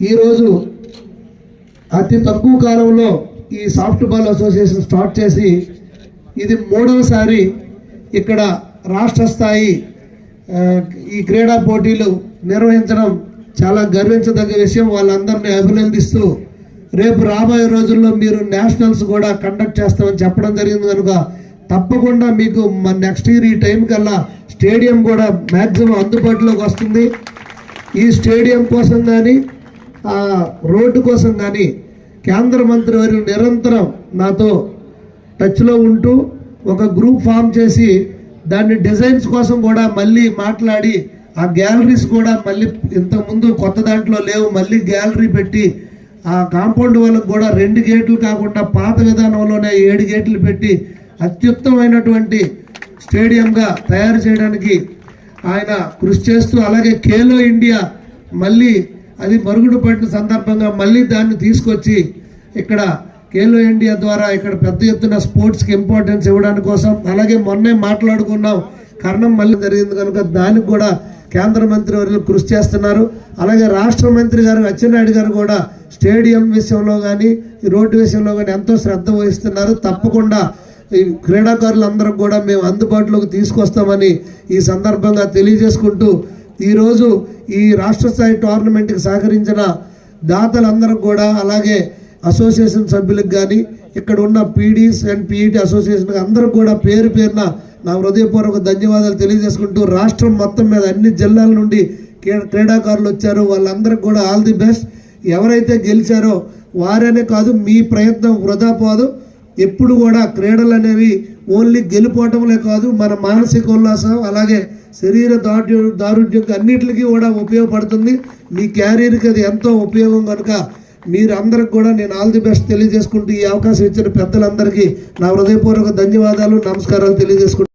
ఈరోజు అతి తక్కువ కాలంలో ఈ సాఫ్ట్ బాల్ అసోసియేషన్ స్టార్ట్ చేసి ఇది మూడవసారి ఇక్కడ రాష్ట్ర స్థాయి ఈ క్రీడా పోటీలు నిర్వహించడం చాలా గర్వించదగ్గ విషయం. వాళ్ళందరినీ అభినందిస్తూ రేపు రాబోయే రోజుల్లో మీరు నేషనల్స్ కూడా కండక్ట్ చేస్తామని చెప్పడం జరిగింది. కనుక తప్పకుండా మీకు నెక్స్ట్ ఇయర్ ఈ టైం కల్లా స్టేడియం కూడా మ్యాక్సిమం అందుబాటులోకి వస్తుంది. ఈ స్టేడియం కోసం కానీ రోడ్డు కోసం కానీ కేంద్ర మంత్రి వారు నిరంతరం నాతో టచ్లో ఉంటూ ఒక గ్రూప్ ఫామ్ చేసి దాన్ని డిజైన్స్ కోసం కూడా మళ్ళీ మాట్లాడి ఆ గ్యాలరీస్ కూడా మళ్ళీ ఇంతకుముందు కొత్త దాంట్లో లేవు మళ్ళీ గ్యాలరీ పెట్టి ఆ కాంపౌండ్ వాళ్ళకు కూడా రెండు గేట్లు కాకుండా పాత విధానంలోనే ఏడు గేట్లు పెట్టి అత్యుత్తమైనటువంటి స్టేడియంగా తయారు చేయడానికి ఆయన కృషి చేస్తూ అలాగే ఖేలో ఇండియా మళ్ళీ అది మరుగుడు పడిన సందర్భంగా మళ్ళీ దాన్ని తీసుకొచ్చి ఇక్కడ ఖేలో ఇండియా ద్వారా ఇక్కడ పెద్ద ఎత్తున స్పోర్ట్స్కి ఇంపార్టెన్స్ ఇవ్వడానికి కోసం అలాగే మొన్నే మాట్లాడుకున్నాం. కర్ణం మళ్ళీ జరిగింది కనుక దానికి కూడా కేంద్ర మంత్రి వర్యులు కృషి చేస్తున్నారు. అలాగే రాష్ట్ర మంత్రి గారు అచ్చెన్నాయుడు గారు కూడా స్టేడియం విషయంలో కానీ రోడ్డు విషయంలో కానీ ఎంతో శ్రద్ధ వహిస్తున్నారు. తప్పకుండా ఈ క్రీడాకారులందరూ కూడా మేము అందుబాటులోకి తీసుకొస్తామని ఈ సందర్భంగా తెలియజేసుకుంటూ ఈరోజు ఈ రాష్ట్ర స్థాయి టోర్నమెంట్కి సహకరించిన దాతలందరూ కూడా అలాగే అసోసియేషన్ సభ్యులకు కానీ ఇక్కడ ఉన్న పీడీస్ అండ్ పీఈటీ అసోసియేషన్ అందరూ కూడా పేరు పేరున నా హృదయపూర్వక ధన్యవాదాలు తెలియజేసుకుంటూ రాష్ట్రం మొత్తం మీద అన్ని జిల్లాల నుండి క్రీడాకారులు వచ్చారు. వాళ్ళందరికీ కూడా ఆల్ ది బెస్ట్. ఎవరైతే గెలిచారో వారనే కాదు మీ ప్రయత్నం వృధా పోదు. ఎప్పుడు కూడా క్రీడలు అనేవి ఓన్లీ గెలుపోవటంలే కాదు మన మానసిక ఉల్లాసం అలాగే శరీర దారుఢ్యం దారుణ్యం అన్నిటికీ కూడా ఉపయోగపడుతుంది. మీ క్యారియర్కి అది ఎంతో ఉపయోగం కనుక మీరు అందరికి కూడా నేను ఆల్ ది బెస్ట్ తెలియజేసుకుంటూ ఈ అవకాశం ఇచ్చిన పెద్దలందరికీ నా హృదయపూర్వక ధన్యవాదాలు నమస్కారాలు తెలియజేసుకుంటాను